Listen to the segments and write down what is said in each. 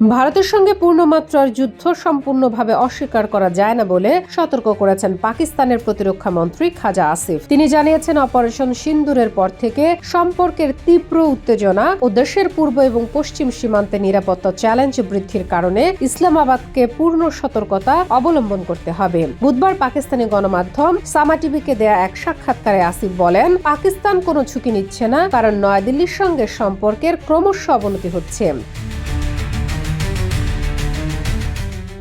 ভারতের সঙ্গে পূর্ণমাত্রার যুদ্ধ সম্পূর্ণভাবে অস্বীকার করা যায় না বলে সতর্ক করেছেন পাকিস্তানের প্রতিরক্ষা মন্ত্রী খাজা আসিফ। তিনি জানিয়েছেন, অপারেশন সিন্দুরের পর থেকে সম্পর্কের তীব্র উত্তেজনা ও দেশের পূর্ব এবং পশ্চিম সীমান্তে নিরাপত্তা চ্যালেঞ্জ বৃদ্ধির কারণে ইসলামাবাদকে পূর্ণ সতর্কতা অবলম্বন করতে হবে। বুধবার পাকিস্তানি গণমাধ্যম সামা টিভিকে দেয়া এক সাক্ষাৎকারে আসিফ বলেন, পাকিস্তান কোনো ঝুঁকি নিচ্ছে না, কারণ নয়াদিল্লির সঙ্গে সম্পর্কের ক্রমশ অবনতি হচ্ছে।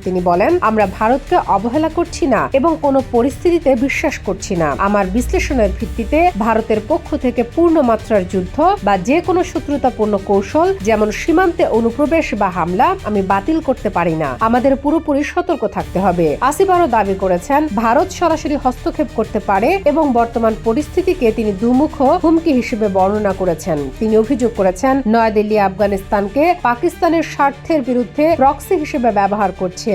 তিনি বলেন, আমরা ভারতকে অবহেলা করছি না এবং কোনো পরিস্থিতিতে বিশ্বাস করছি না। আমার বিশ্লেষণের ভিত্তিতে ভারতের পক্ষ থেকে পূর্ণ মাত্রার যুদ্ধ বা যে কোনো শত্রুতাপূর্ণ কৌশল, যেমন সীমান্তে অনুপ্রবেশ বা হামলা, আমি বাতিল করতে পারি না। আমাদের পুরোপুরি সতর্ক থাকতে হবে। আসিফ আরও দাবি করেছেন, ভারত সরাসরি হস্তক্ষেপ করতে পারে এবং বর্তমান পরিস্থিতিকে তিনি দুমুখ হুমকি হিসেবে বর্ণনা করেছেন। তিনি অভিযোগ করেছেন, নয়াদিল্লি আফগানিস্তানকে পাকিস্তানের স্বার্থের বিরুদ্ধে প্রক্সি হিসেবে ব্যবহার করছে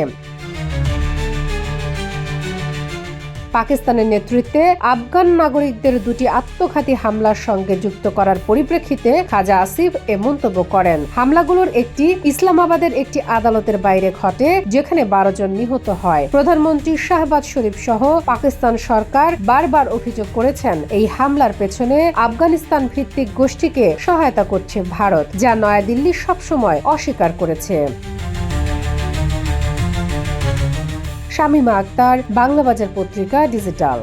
পাকিস্তানের নেতৃত্বে আফগান নাগরিকদের দুটি আত্মঘাতী হামলার সঙ্গে যুক্ত করার পরিপ্রেক্ষিতে খাজা আসিফ এ মন্তব্য করেন। হামলাগুলোর একটি ইসলামাবাদের একটি আদালতের বাইরে ঘটে, যেখানে বারো জন নিহত হয়। প্রধানমন্ত্রী শাহবাজ শরীফ সহ পাকিস্তান সরকার বারবার অভিযোগ করেছেন, এই হামলার পেছনে আফগানিস্তান ভিত্তিক গোষ্ঠীকে সহায়তা করছে ভারত, যা নয়াদিল্লি সবসময় অস্বীকার করেছে। শামীমা আক্তার বাংলা বাজার পত্রিকা ডিজিটাল